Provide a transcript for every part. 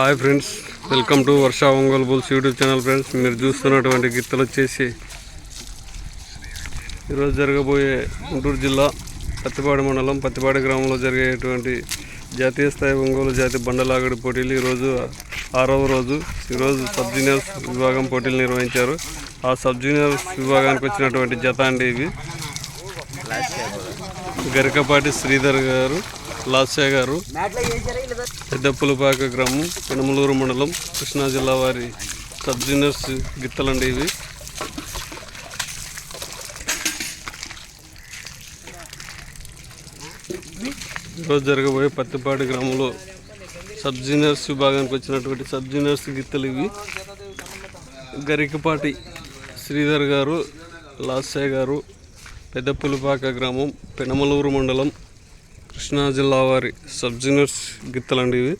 Hi friends welcome to Varsha Ongole bulls YouTube channel friends. మీరు చూస్తున్నటువంటి గిత్తలు వచ్చేసి ఈరోజు జరగబోయే గుంటూరు జిల్లా పత్తిపాడు మండలం పత్తిపాడు గ్రామంలో జరిగేటువంటి జాతీయ స్థాయి ఒంగోలు జాతి బండలాగడి పోటీలు ఈరోజు ఆరవ రోజు. ఈరోజు సబ్ జూనియర్స్ విభాగం పోటీలు నిర్వహించారు. ఆ సబ్ జూనియర్స్ విభాగానికి వచ్చినటువంటి జత అండి ఇవి. గరికపాటి శ్రీధర్ గారు లాస్య గారు. పెద్దప్పులపాక గ్రామం పెనమలూరు మండలం కృష్ణా జిల్లా వారి సబ్ జూనియర్స్ గిత్తలండి ఇవి. ఈరోజు జరగబోయే పత్తిపాటి గ్రామంలో సబ్ జూనియర్స్ విభాగానికి వచ్చినటువంటి సబ్ జూనియర్స్ గిత్తలు ఇవి. గరికపాటి శ్రీధర్ గారు లాస్య గారు పెద్దపులిపాక గ్రామం పెనమలూరు మండలం కృష్ణా జిల్లా వారి సబ్ జూనియర్స్ గిత్తలండి ఇవి.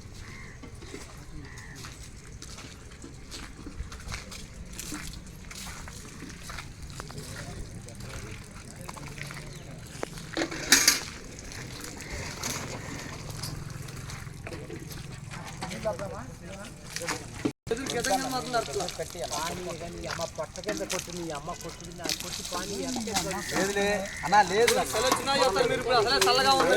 అన్నా లేదు చల్లగా ఉంది